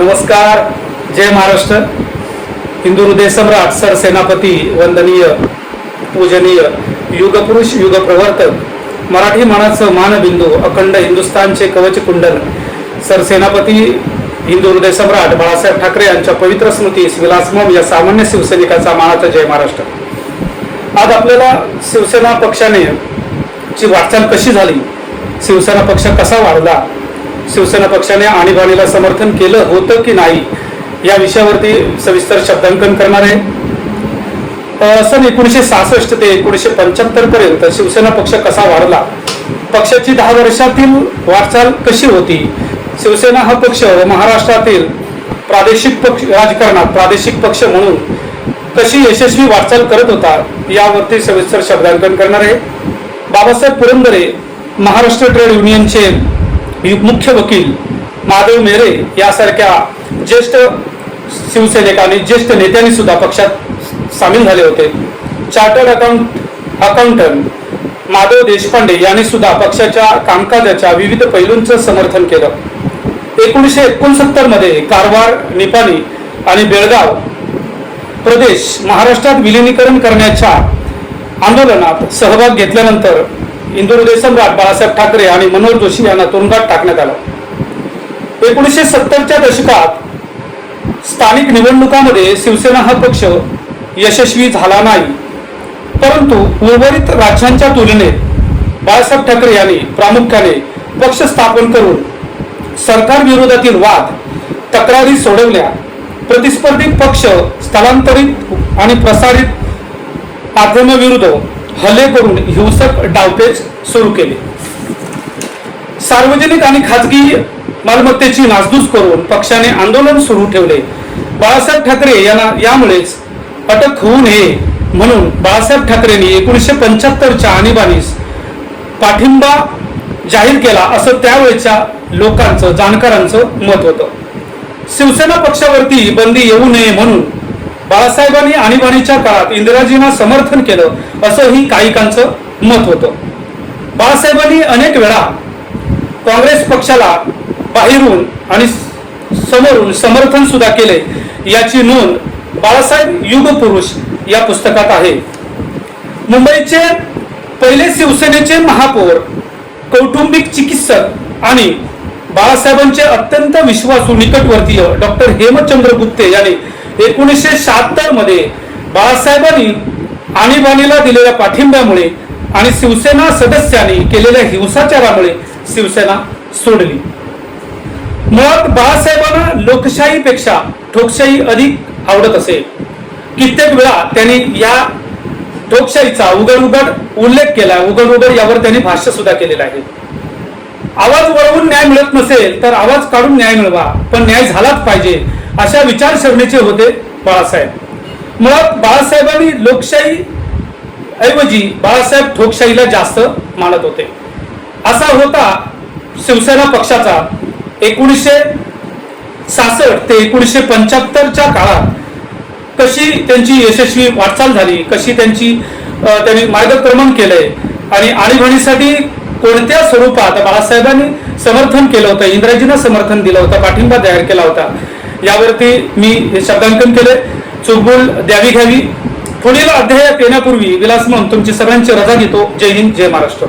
नमस्कार जय महाराष्ट्र. हिंदू हृदय सम्राट सरसेनापती वंदनीय पूजनीय युगपुरुष युगप्रवर्तक मराठी मनाचं मानबिंदू अखंड हिंदुस्थानचे कवच कुंडल सरसेनापती हिंदू हृदय सम्राट बाळासाहेब ठाकरे यांच्या पवित्र स्मृतीस विलासमम या सामान्य शिवसैनिकाचा मानाचा जय महाराष्ट्र. आज आपल्याला शिवसेना पक्षाने ची वाटचाल कशी झाली? शिवसेना पक्ष कसा वाढला? शिवसेना पक्षाने आणीबाणीला समर्थन केलं होतं की नाही या विषयावरती सविस्तर शब्दांकन करणार आहे. सन एकोणीसशे सहासष्ट ते एकोणीसशे पंच्याहत्तर पर्यंत शिवसेना पक्ष कसा वाढला? पक्षाची दहा वर्षातील वाटचाल कशी होती? शिवसेना हा पक्ष महाराष्ट्रातील प्रादेशिक पक्ष राजकारणात प्रादेशिक पक्ष म्हणून कशी यशस्वी वाटचाल करत होता यावरती सविस्तर शब्दांकन करणार आहे. बाबासाहेब पुरंदरे महाराष्ट्र ट्रेड युनियनचे मुख्य वकील माधव मेरे यासारख्या ज्येष्ठ शिवसैनिकांनी आणि ज्येष्ठ नेत्यांनी सुद्धा पक्षात सामील झाले होते. Chartered account accountant Madhav Deshpande यांनी सुद्धा पक्षाच्या कामकाजाच्या विविध पैलूंचं समर्थन केलं. एकोणीसशे एकोणसत्तरमध्ये कारवार निपाणी आणि बेळगाव प्रदेश महाराष्ट्रात विलिनीकरण करण्याच्या आंदोलनात सहभाग घेतल्यानंतर इंदू सम्राट बाळासाहेब ठाकरे आणि मनोहर जोशी यांना तुरुंगात टाकण्यात आलं. एकोणीसशे सत्तरच्या दशकात स्थानिक निवडणुकामध्ये शिवसेना हा पक्ष यशस्वी झाला नाही. परंतु उर्वरित राज्यांच्या तुलनेत बाळासाहेब ठाकरे यांनी प्रामुख्याने पक्ष स्थापन करून सरकार विरोधातील वाद तक्रारी सोडवल्या. प्रतिस्पर्धी पक्ष स्थलांतरित आणि प्रसारित माध्यमाविरुद्ध हल्ले करून हिंसक डावपेच सुरू केले. सार्वजनिक आणि खाजगी मालमत्तेची नासधूस करून पक्षाने आंदोलन सुरू ठेवले. बाळासाहेब ठाकरे यांना यामुळेच अटक होऊ नये म्हणून बाळासाहेब ठाकरेंनी एकोणीसशे पंच्याहत्तरच्या आणीबाणीस पाठिंबा जाहीर केला असं त्यावेळच्या लोकांचं जाणकारांचं मत होतं. शिवसेना पक्षावरती बंदी येऊ नये म्हणून बाळासाहेबांनी आणीबाणीच्या काळात इंदिराजींना समर्थन केलं असंही काहीकांचं मत होतं. बाळासाहेबांनी अनेक वेळा काँग्रेस पक्षाला बाहेरून आणि समोरून समर्थन सुद्धा केले याची नोंद बाळासाहेब युगपुरुष या पुस्तकात आहे. मुंबईचे पहिले शिवसेनेचे महापौर कौटुंबिक चिकित्सक आणि बाळासाहेबांचे अत्यंत विश्वासू निकटवर्तीय डॉक्टर हेमचंद्र गुप्ते यांनी एकोणीसशे शहात्तरमध्ये बाळासाहेबांनी आणीबाणीला दिलेल्या पाठिंब्यामुळे आणि शिवसेना सदस्यांनी केलेल्या हिंसाचारामुळे शिवसेना सोडली. मुळात बाळासाहेबांना लोकशाहीपेक्षा ठोकशाही अधिक आवडत असे कित्येक वेळा त्यांनी या ठोकशाहीचा उघड उघड उल्लेख केला उघड उघड यावर त्यांनी भाष्य सुद्धा केलेलं आहे. आवाज वळवून न्याय मिळत नसेल तर आवाज काढून न्याय मिळवा पण न्याय झालाच पाहिजे अशा विचारसरणीचे होते बाळासाहेब. मुळात बाळासाहेबांनी लोकशाही ऐवजी बाळासाहेब ठोकशाहीला जास्त मानत होते. असा होता शिवसेना पक्षाचा एकोणीसशे सासष्ट ते एकोणीसशे पंच्याहत्तरच्या काळात कशी त्यांची यशस्वी वाटचाल झाली कशी त्यांची त्यांनी मार्गक्रमण केलंय आणि आणीबाणीसाठी कोणत्या स्वरूपात बाळासाहेबांनी समर्थन केलं होतं इंद्राजीनं समर्थन दिलं होतं पाठिंबा तयार केला होता यावरती मी शब्दांकन केले चुकबुल द्यावी घ्यावी. पुढील अध्यायात येण्यापूर्वी विलासमन तुमची सगळ्यांची रजा घेतो. जय हिंद जय महाराष्ट्र.